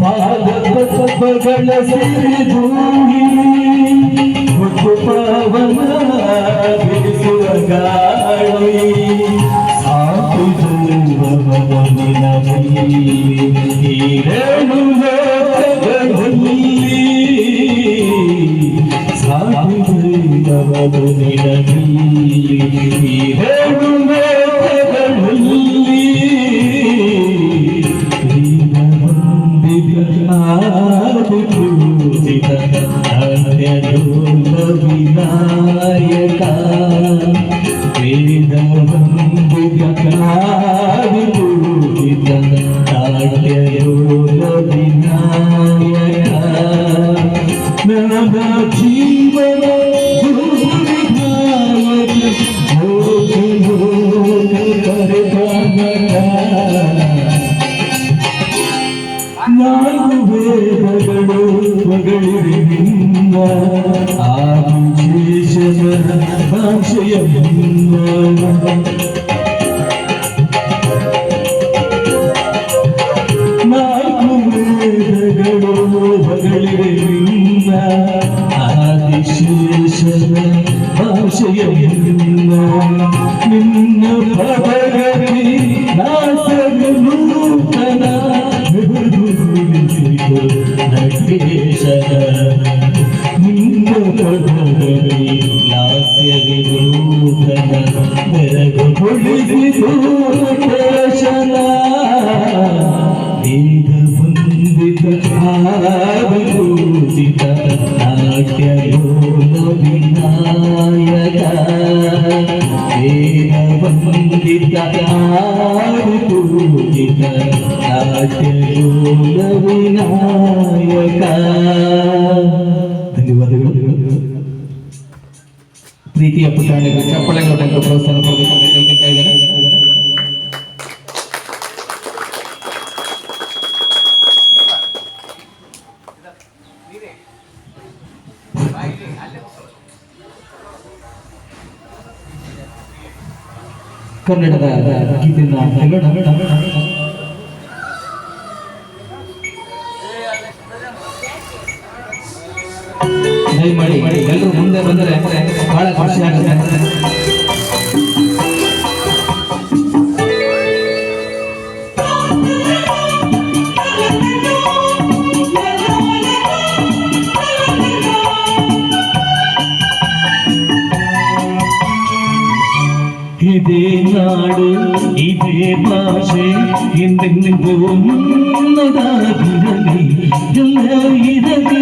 பாதப்பல் செய்து தூங்கி முத்து பாவனாடி சாத்து சொல்லுவ మము నిలీ వినాయక వేద మందిర కావి పూజిత భావూజిత నాట్యూల వినాయక వేద వందిత భావూజిత నాట్యూల వినాయక ಪ್ರೀತಿಯ ಪುಟಾಣಿಗಳು ಚಪ್ಪಳೆಗಳ ಬಗ್ಗೆ ಪ್ರೋತ್ಸಾಹ ಕೊಡಬೇಕಂತ ಕೇಳ್ಕೊತಾ ಇದ್ದಾರೆ ಕನ್ನಡದ ಗೀತೆಯನ್ನು ಹೇಳೋಣ ದಯಮಾಡಿ ಎಲ್ಲರೂ ಮುಂದೆ ಬಂದರೆ ಬಹಳ ಖುಷಿ ಆಗುತ್ತೆ ಇದೇ ನಾಡು ಇದೇ ಭಾಷೆ ಎಂದೆಂದಿಗೂ ಮುನ್ನದಾಗಿರಲಿ ಎಲ್ಲ ಇರಲಿ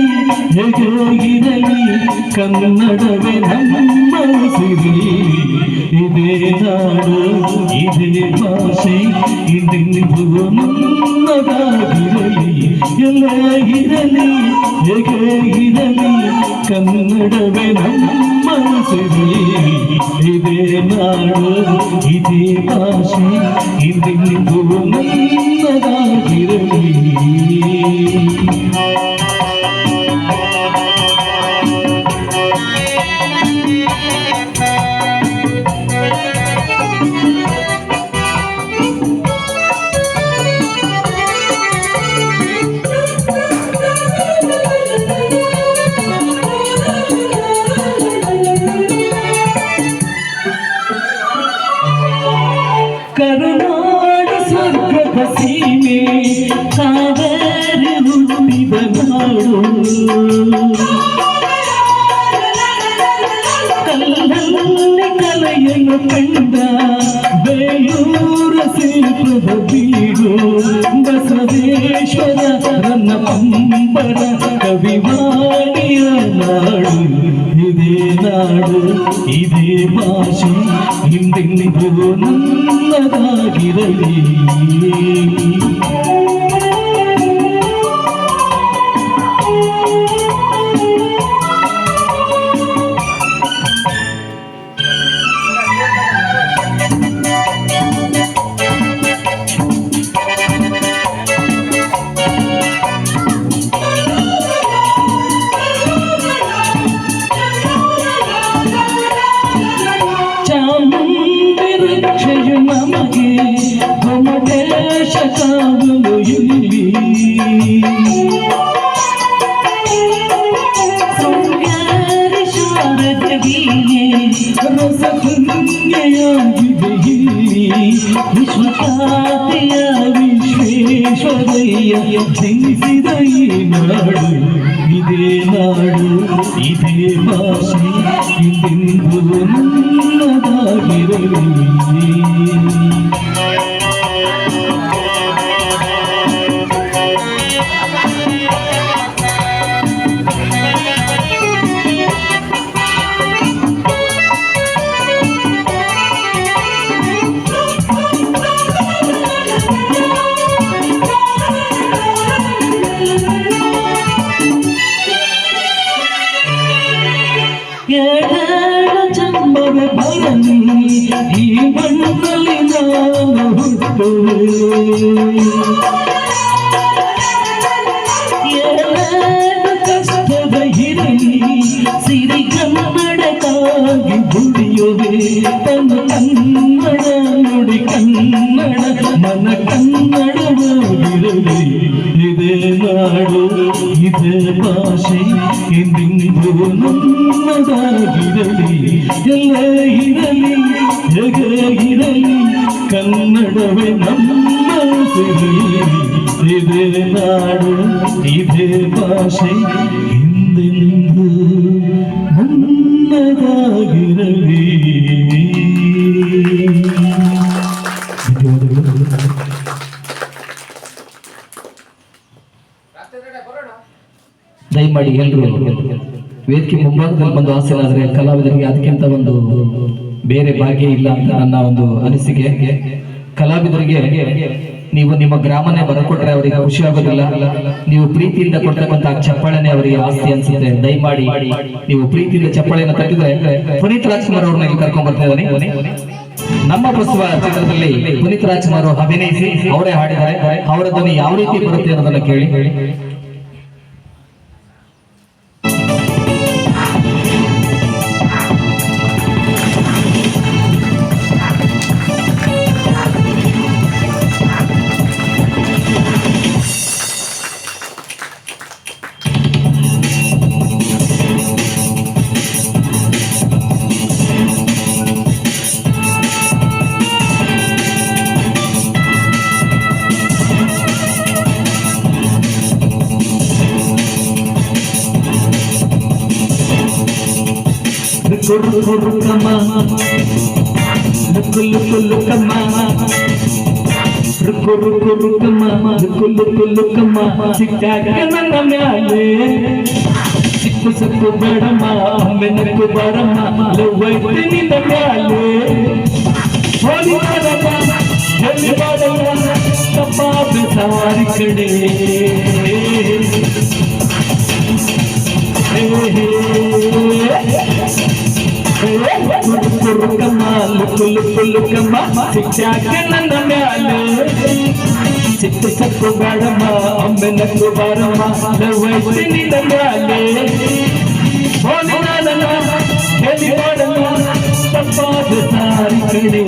ಹೇಗೋ ಇರಲಿ ಕನ್ನಡವೇ ನಮ್ಮ ಸಿರಿ ಇದೇ ನಾಡು ಇದೇ ಭಾಷೆ ಎಂದೆಂದಿಗೂ ಮುನ್ನದಾಗಿರಲಿ ഇരലി ഇരലി കണ്ണടവേ നമ്മ മനസ്സിരി ഇതേ നാട് ഇതേ ഭാഷ ഇതിൽ പോകുന്നതാകിരലി ಹುಟ್ಟಿದ ನಾಡು ಕಲ್ಲಲ್ಲಿ ಕಲೆಯನ್ನು ಕಂಡ ಬೇಯೂರ ಶಿಲ್ಪದ ಬೀಡು ಬಸವೇಶ್ವರ ನನ್ನ ಪಂಬರ ಕವಿವಾಣಿಯ ನಾಡು ಇದೇ ನಾಡು ಇದೇ ಭಾಷೆ ಹಿಂದೆಂದಿಗೂ ನನ್ನದಾಗಿರಲಿ ನಿರಕ್ಷೆಯು ನಮಗೆ ಗೊಮಟೇಶ ಕಾವಲು ಇಲ್ಲಿ ಶೃಂಗಾರ ಶಾರದ ವೀಣೆ ರಸಗಂಗೆಯಾಗಿದೆ ಇಲ್ಲಿ ವಿಶ್ವಕಾತೆಯ ವಿಶ್ವೇಶ್ವರಯ್ಯ ಜನಿಸಿದ ಈ ನಾಡು ಇದೇ ನಾಡು ಇದೇ ಭಾಷೆ ಇಂದೆಂದು ನನ್ನದಾಗಿರಲಿ ನಾಡು, ಇದೇ ಭಾಷೆ ಎಂದೆಂದು ನನ್ನದಾಗಿರಲಿ ದಯಮಾಡಿ ಎಲ್ಲರೂ ವೇದಿಕೆ ಮುಂಭಾಗದಲ್ಲಿ ಬಂದು ಆಸೆನಾದ್ರೆ ಕಲಾವಿದರಿಗೆ ಅದಕ್ಕಿಂತ ಒಂದು ಬೇರೆ ಭಾಗ್ಯ ಇಲ್ಲ ಅಂತ ನನ್ನ ಒಂದು ಅನಿಸಿಕೆ. ಕಲಾವಿದರಿಗೆ ನೀವು ನಿಮ್ಮ ಗ್ರಾಮನೇ ಬರಕೊಟ್ರೆ ಅವರಿಗೆ ಖುಷಿ ಆಗೋದಿಲ್ಲ. ನೀವು ಪ್ರೀತಿಯಿಂದ ಕೊಡ್ತಕ್ಕಂತ ಚಪ್ಪಾಳೆನೆ ಅವರಿಗೆ ಆಸ್ತಿ ಅನ್ಸುತ್ತೆ. ದಯಮಾಡಿ ನೀವು ಪ್ರೀತಿಯಿಂದ ಚಪ್ಪಾಳೆಯನ್ನು ತಟ್ಟಿದ್ರೆ ಪುನೀತ್ ರಾಜ್ಕುಮಾರ್ ಅವ್ರನ್ನ ಕರ್ಕೊಂಡ್ ಬರ್ತಾ ಇದ್ದಾನೆ. ನಮ್ಮ ಬಸವ ಚಿತ್ರದಲ್ಲಿ ಪುನೀತ್ ರಾಜ್ಕುಮಾರ್ ಅಭಿನಯಿಸಿ ಅವರೇ ಹಾಡಿದ್ದಾರೆ. ಅವರ ಧ್ವನಿ ಯಾವ ರೀತಿ ಬರುತ್ತೆ ಅನ್ನೋದನ್ನ ಕೇಳಿ. పొడుపు పొడుకమ్మా ముక్కులు కొల్లుకమ్మా రుక్కు రుక్కు రుక్కమ్మా రుక్కులు కొల్లుకమ్మా చిక్కాక నన్న మ్యాలే చిక్కు సక్కు బడమ్మా మెనక్కు బడమ్మా లవ్వైతే నిన్న మ్యాలే ಲುಕ್ಕಮ್ಮ ಸಿಕ್ಕಾಗ ನನ್ನ ಮ್ಯಾಲೆ ಚಿಕ್ಕ ಸಕ್ಕು ಬೇಡಮ್ಮ ಒಮ್ಮೆ ನಕ್ಕು ಬಾರಮ್ಮ ಲವೈಸಿ ನಿನ್ನ ಮ್ಯಾಲೆ ಹೋಲಿ ನಾನಲ್ಲ ಹೇಳಿ ಮಾಡಲ್ಲ ತಪ್ಪಾದ ಸಾರಿ ಕಡೆ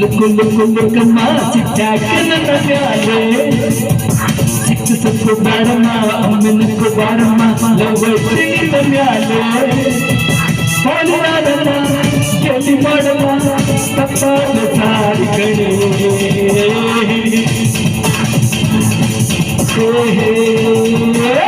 லுக்கு லுக்கு லுக்கம்மா சிட்டாக்கன நகாலே சிட்டு சப்பு பாடம்மா அம்மனுக்கு பாடம்மா லவ்வத்தை நகாலே பாடுவாடம்மா கேள்வி பாடம்மா தப்பான சாரி கணே है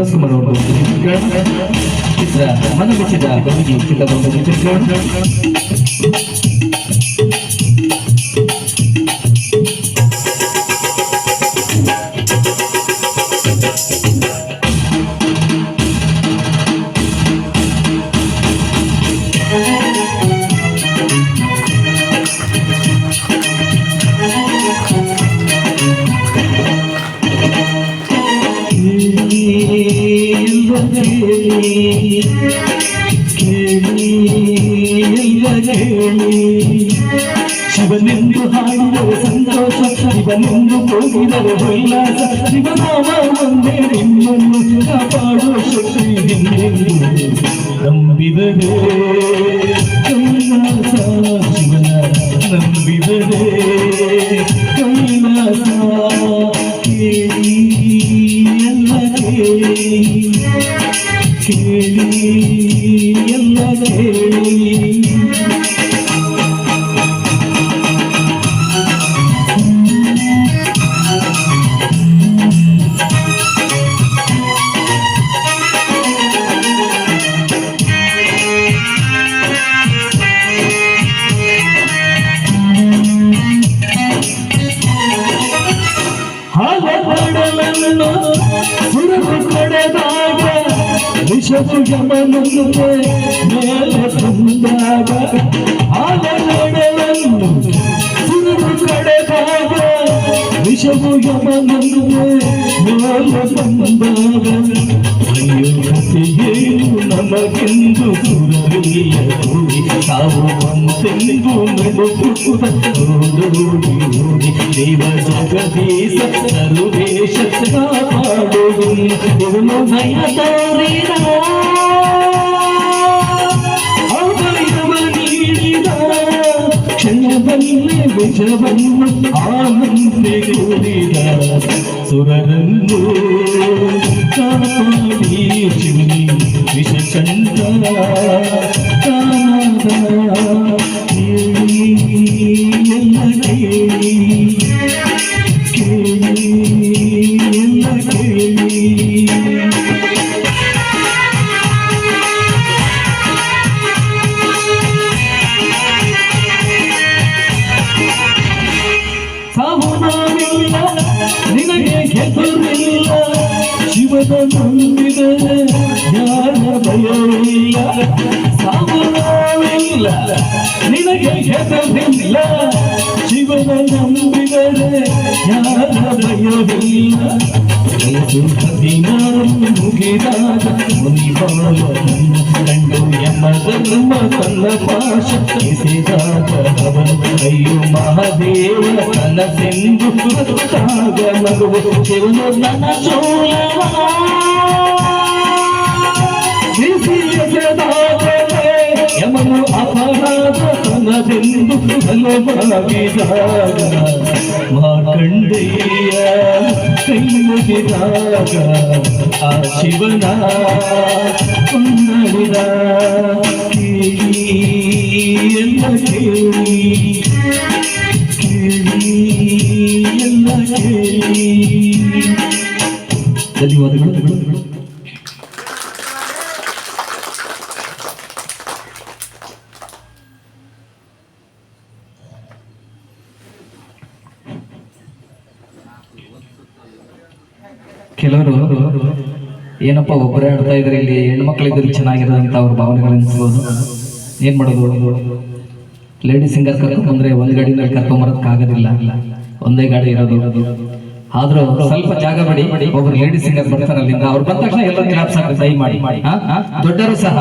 प्लस म्हणून चित्र मन चित्र ഉല്ലാസ ശിവനാമേ പാടു നമ്പിതരേ കൈലാസ ശിവന നമ്പിതരേ കൈലാസ കേളിയല്ല കേളി കേളിയല്ല കേളി ನಮಗೆಂದು ಸುರರಿಯ ಹೋಗಿ ತಾವು ಒಂದೆಂದು ನಡೆಸುತ್ತ ಓಡೋಡಿ ಓಡಿ ದೇವ ಜಗದೀಶ ಸರ್ವೇಶ ಕಾಪಾಡುವುದು ಇವನು ಭಯ ತೋರಿದ ಅಭಯವ ನೀಡಿದ ಕ್ಷಣದಲ್ಲೇ ವಿಜವನ್ನು ಆನಂದೆ ಕೂಡಿದ ಸುರರನ್ನು ശിവനി വിശശങ്കര കാനദ ಯಾರ ಭಯವಿಲ್ಲ ಸಾವುವಿಲ್ಲ ನಿನಗೆ ಹೆಸರಿಲ್ಲ ಶಿವನ ನಂಬಿದರೆ ಯಾರ ಭಯವಿಲ್ಲ ವಯಸ್ಸು ಹದಿನಾರು ಮುಗಿದಾಗ ಮುನಿಬಾಲ ಕಂಡು ಯಮಧರ್ಮ ತನ್ನ ಪಾಶ ಎಸೆದಾಗ ಅವನು ಅಯ್ಯೋ ಮಹಾದೇವ ಕನಸೆಂದು ಸುತ್ತಾಗ ಮಗುವು ಶಿವನು ನನ್ನ ಚೋಳವ ಅಪರಾಧ ತನದೆಂದು ಬಲವಾಗಿದಾಗ ಮಾರ್ಕಂಡೇಯ ಕೈ ಮುಗಿದಾಗ ಆ ಶಿವನ ಕೊಂಡಳಿದ ಕೇಳಿ ಎಲ್ಲ ಕೇಳಿ ಕೇಳಿ ಎಲ್ಲ ಕೇಳಿ ಧನ್ಯವಾದಗಳು ಏನಪ್ಪ, ಒಬ್ಬರೇ ಆಡ್ತಾ ಇದ್ರೆ ಇಲ್ಲಿ ಹೆಣ್ಮಕ್ಳಿದ್ರೆ ಅಂತ ಅವ್ರ ಭಾವನೆಗಳು ಏನ್ ಮಾಡೋದು? ಲೇಡಿ ಸಿಂಗರ್ ಕರ್ಕೊಂಡ್ಬಂದ್ರೆ ಒಂದು ಗಾಡಿನಲ್ಲಿ ಕರ್ಕೊಂಬರೋದಕ್ಕಾಗೋದಿಲ್ಲ ಒಂದೇ ಗಾಡಿ ಇರೋದು. ಆದ್ರೂ ಸ್ವಲ್ಪ ಜಾಗ ಬಿಡಿ. ಒಬ್ರು ಲೇಡಿ ಸಿಂಗರ್ ಬರ್ತಾರೆ ಅಲ್ಲಿಂದ ಅವ್ರು ಬಂದ ತಕ್ಷಣ ಎಲ್ಲ ಕ್ಲಾಪ್ಸ್ ಮಾಡಿ? ಹಾ? ದೊಡ್ಡವರು ಸಹ.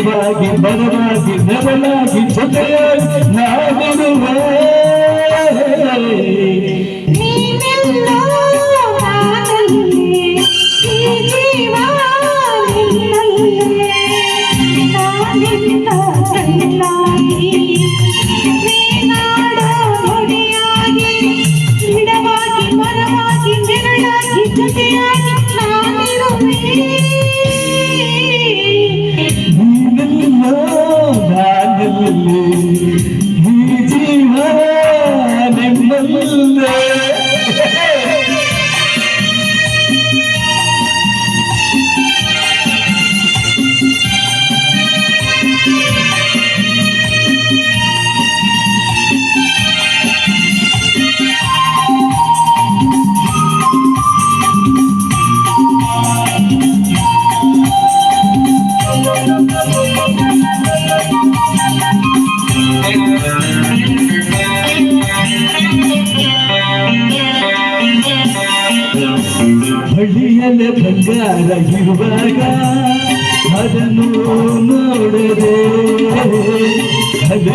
ಗಿಡವಾಗಿ ಬರವಾಗಿ ನವಲಾಗಿ ಜೊತೆಯಾಗಿ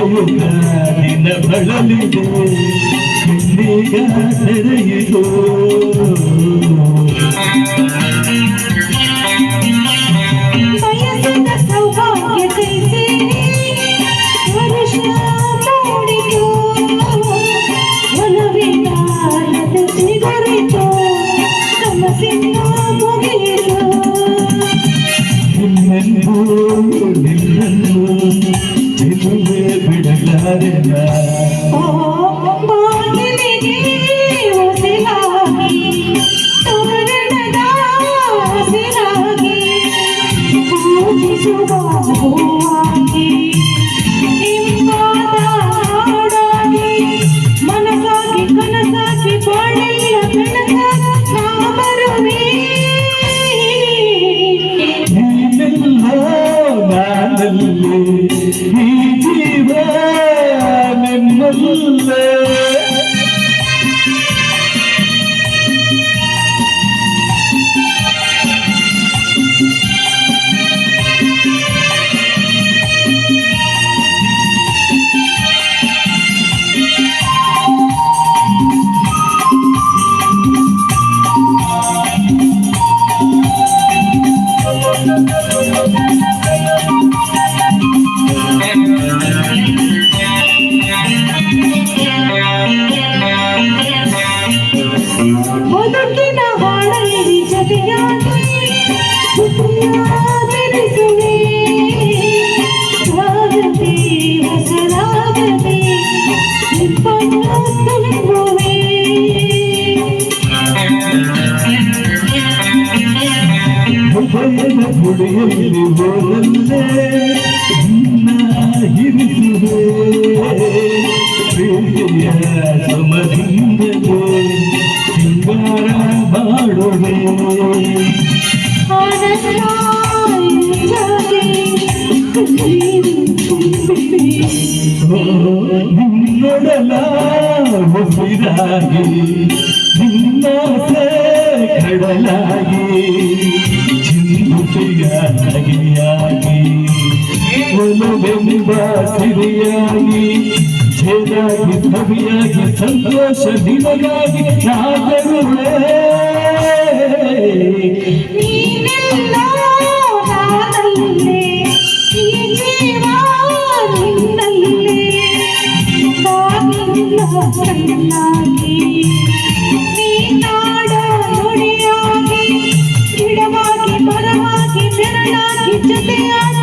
ಹಲವುಗ ದಿನ ಬಳಲಿದೆ ಕಣ್ಣೀಗ ನಿನ್ನೊಡಲ ಉಸಿರಾಗಿ ನಿನ್ನಾಸೆ ಕಡಲಾಗಿ ಚಿಂತೆಯ ಒಲವೆಂಬ ಸಿರಿಯಾಗಿ ಛೇದಾಗಿ ಸವಿಯಾಗಿ ಸಂತೋಷ ನಿನಗಾಗಿ ನಾಗರುವೆ ಜೊತೆಯಾಗಿ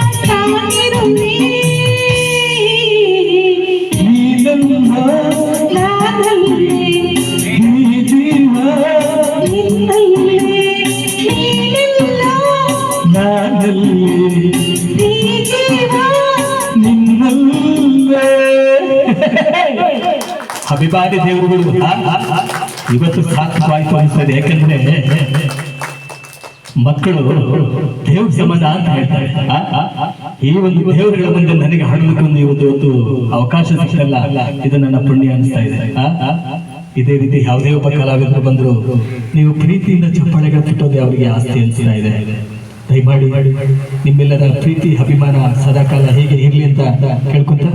ಅಭಿಮಾನಿ ದೇವರುಗಳು ಇವತ್ತು ಸಾರ್ಥಕವಾಯ್ತು ಅನಿಸ್ತದೆ ಯಾಕಂದ್ರೆ ಮಕ್ಕಳು ದೇವ್ರ ಸಂಬಂಧ ಅಂತ ಹೇಳ್ತಾರೆ. ಈ ಒಂದು ದೇವರುಗಳ ಮುಂದೆ ನನಗೆ ಹಾಡಲಿಕ್ಕೆ ಒಂದು ಇವತ್ತು ಇವತ್ತು ಅವಕಾಶ ಸಿಕ್ಕಲ್ಲ ಇದು ನನ್ನ ಪುಣ್ಯ ಅನಿಸ್ತಾ ಇದೆ. ಇದೇ ರೀತಿ ಯಾವುದೇ ಒಬ್ಬ ಕಲಾವಿದರು ಬಂದ್ರು, ನೀವು ಪ್ರೀತಿಯಿಂದ ಚಪ್ಪಾಳೆಗಳು ತಟ್ಟೋದೇ ಅವರಿಗೆ ಆಸ್ತಿ ಅನಿಸ್ತಾ ಇದೆ. ದಯಮಾಡಿ ನಿಮ್ಮೆಲ್ಲರ ಪ್ರೀತಿ, ಅಭಿಮಾನ, ಸದಾಕಾಲ ಹೇಗೆ ಇರಲಿ ಅಂತ ಕೇಳ್ಕೊಂತ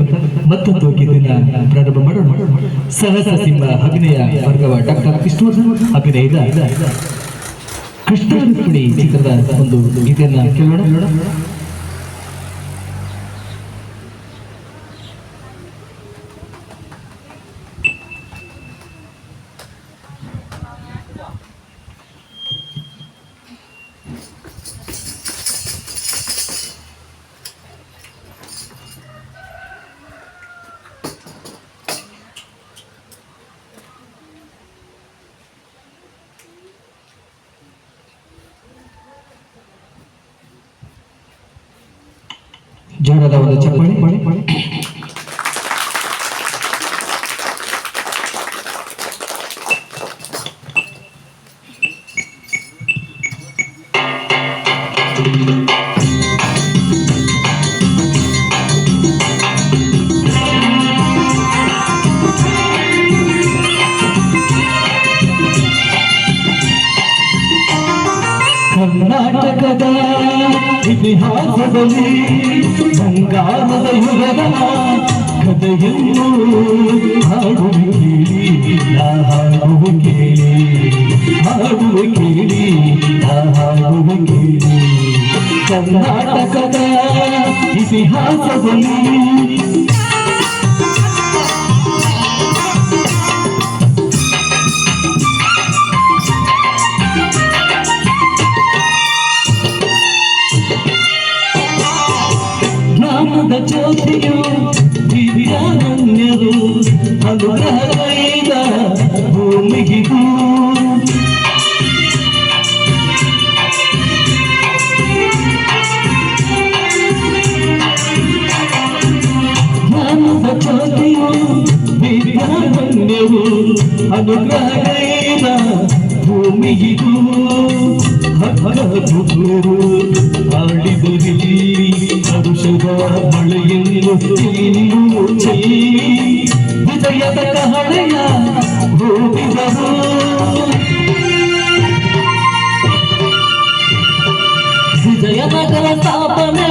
ಮತ್ತೊಂದು ಗೀತೆನ ಪ್ರಾರಂಭ ಮಾಡೋಣ. ಸಹಸ ಸಿಂಹ ಅಭಿನಯ ವರ್ಗವ ಡಾಕ್ಟರ್ ವಿಷ್ಣುವರ್ಧನ್ ಅಭಿನಯದ ಕೃಷ್ಣ ಚಿತ್ರದ ಒಂದು ಗೀತೆಯನ್ನ ಕೇಳೋಣ. ಜೋರದ ಒಂದು ಚಪ್ಪಾಳೆ ಕರ್ನಾಟಕದ ಇತಿಹಾಸದಲ್ಲಿ ಬಂಗಾರದ ಯುಗದ ಕಥೆಯನ್ನು ಹಾಡುವೆ ಕೇಳಿ ನಾ ಕೇಳಿ ಹಾಡುವೆ ಕೇಳಿ ನಾ ಕೇಳಿ ಕರ್ನಾಟಕದ ಇತಿಹಾಸದಲ್ಲಿ ದಿವ್ಯಾನನ್ಯರು ಅನುಗ್ರಹಗೈದ ಭೂಮಿಗಿಗೂ ಜ್ಞಾನದ ಜ್ಯೋತಿಯು ದಿವ್ಯಾನನ್ಯರು ಅನುಗ್ರಹಗೈದ ಭೂಮಿಗಿಗೂ ಹಕ್ಕರು ಆಡಿದರಿಲ್ಲಿ ಔಷಧ ಮಳೆಯನ್ನು ಚೆಲ್ಲು ಚೆಲ್ಲಿ ವಿಜಯದ ಕಹಳೆಯ ಹೋಗಿದರು ವಿಜಯನಗರ ಸ್ಥಾಪನೆ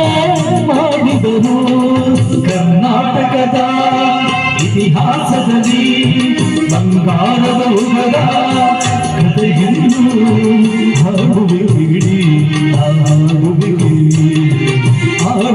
ಮಾಡಿದರು ಕರ್ನಾಟಕದ ಇತಿಹಾಸದಲ್ಲಿ ಬಂಗಾರದ ಯುಗದ ಕಥೆಯನ್ನು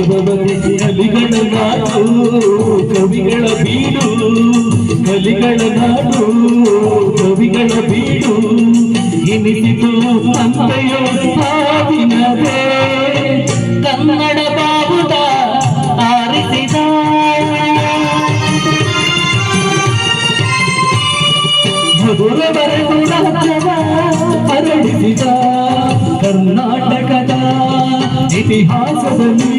ಕಲಿಗಳ ನಾಡು ಕವಿಗಳ ಬೀಡು ಕಲಿಗಳ ನಾಡು ಕವಿಗಳ ಬೀಡು ಇನಿಸಿತು ಅಂತೆಯೋ ಸಾವಿನದೇ ಕನ್ನಡ ಬಾವುಟ ಆರಿಸಿದ ಮಧುರ ಬರೆದು ರಾಜ್ಯವ ಹರಡಿಸಿದ ಕರ್ನಾಟಕದ ಇತಿಹಾಸದಲ್ಲಿ